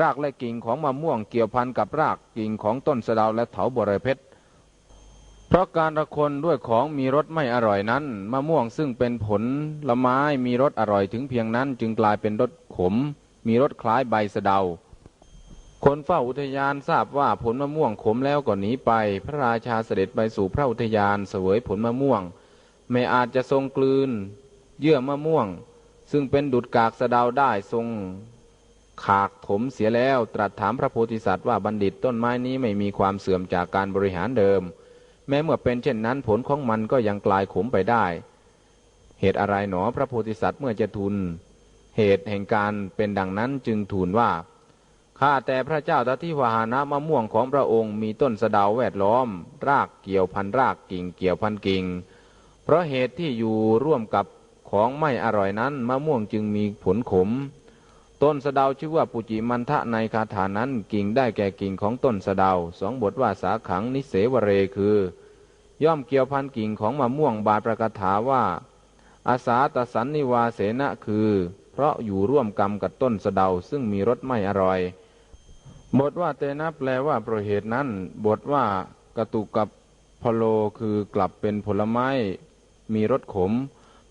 รากและกิ่งของมะม่วงเกี่ยวพันกับรากกิ่งของต้นสะดาและเถาบรเพชรเพราะการระคนด้วยของมีรสไม่อร่อยนั้นมะม่วงซึ่งเป็นผลละไม้มีรสอร่อยถึงเพียงนั้น จึงกลายเป็นรสขม มีรสคล้ายใบสะเดา คนเฝ้าอุทยานทราบว่าผลมะม่วงขมแล้วก็หนีไป พระราชาเสด็จไปสู่พระอุทยานเสวยผลมะม่วง ไม่อาจจะทรงกลืน เยื่อมะม่วง ซึ่งเป็นดุดกากสะเดาได้ทรง ขากถมเสียแล้วตรัสถามพระโพธิสัตว์ว่าบัณฑิตต้นไม้นี้ไม่มีความเสื่อมจากการบริหารเดิม แม้เมื่อเป็นเช่นนั้นผลของมันก็ยังกลายขมไปได้ เหตุอะไรหนอพระโพธิสัตว์เมื่อจะทูลเหตุแห่งการเป็นดังนั้นจึงทูลว่าข้าแต่พระเจ้าตทิวหานะมะม่วงของพระองค์มีต้นสะดาแวดล้อม รากเกี่ยวพันรากกิ่งเกี่ยวพันกิ่ง เพราะเหตุที่อยู่ร่วมกับของไม่อร่อยนั้นมะม่วงจึงมีผลขม ต้นสะเดาชื่อว่าปุจิมันทะในคาถานั้นกิ่งได้แก่กิ่งของต้นสะเดาสองบทว่าสาขังนิเสวเรคือ ย่อมเกี่ยวพันกิ่งของมะม่วงบาประกถาว่า อาสาตสันนิวาเสนะคือ เพราะอยู่ร่วมกรรมกับต้นสะเดาซึ่งมีรสไม่อร่อย บทว่าเตนะแปลว่าเพราะเหตุนั้น บทว่ากระตุกกับพโลคือกลับเป็นผลไม้ มีรสขม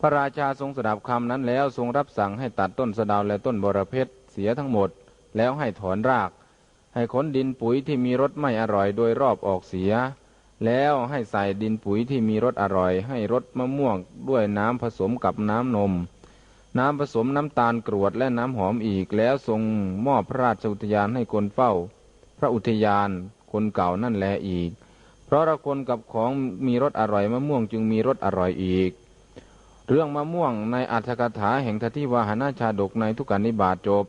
พระราชาทรงสดับคำนั้นแล้วทรงรับสั่งให้ตัดต้นสะดาวและต้นบรเพชรเสียทั้งหมด แล้วให้ถอนราก ให้ขนดินปุ๋ยที่มีรสไม่อร่อยโดยรอบออกเสีย แล้วให้ใส่ดินปุ๋ยที่มีรสอร่อย ให้รสมะม่วงด้วยน้ำผสมกับน้ำนม น้ำผสมน้ำตาลกรวดและน้ำหอมอีกแล้วทรงมอบพระราชอุทยานให้คนเฝ้า พระอุทยานคนเก่านั่นแลอีก เพราะละคนกับของมีรสอร่อยมะม่วงจึงมีรสอร่อยอีก เรื่องมะม่วงในอัธกถาแห่งทติวาหนาชาดกในทุกการนิบาตจบ